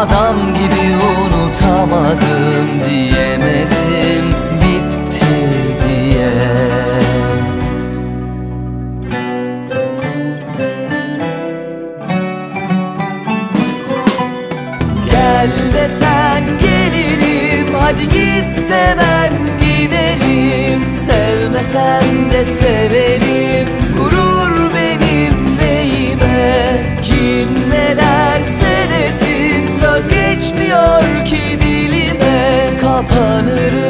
adam gibi unutamadım diyemedim bitti diye. Gel desen gelirim Hadi git de ben giderim Sevmesen de severim Kapanırım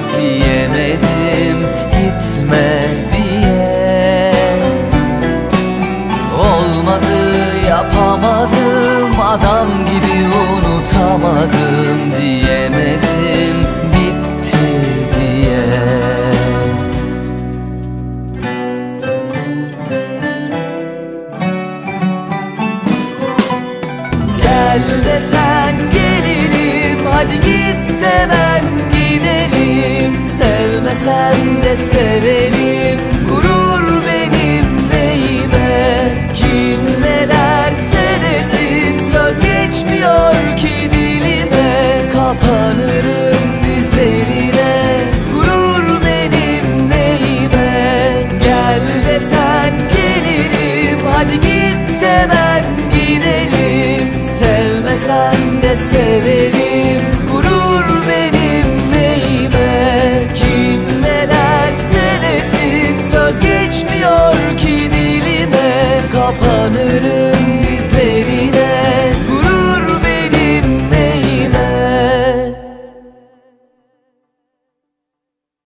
Hadi git de ben gidelim. Sevmesen de severim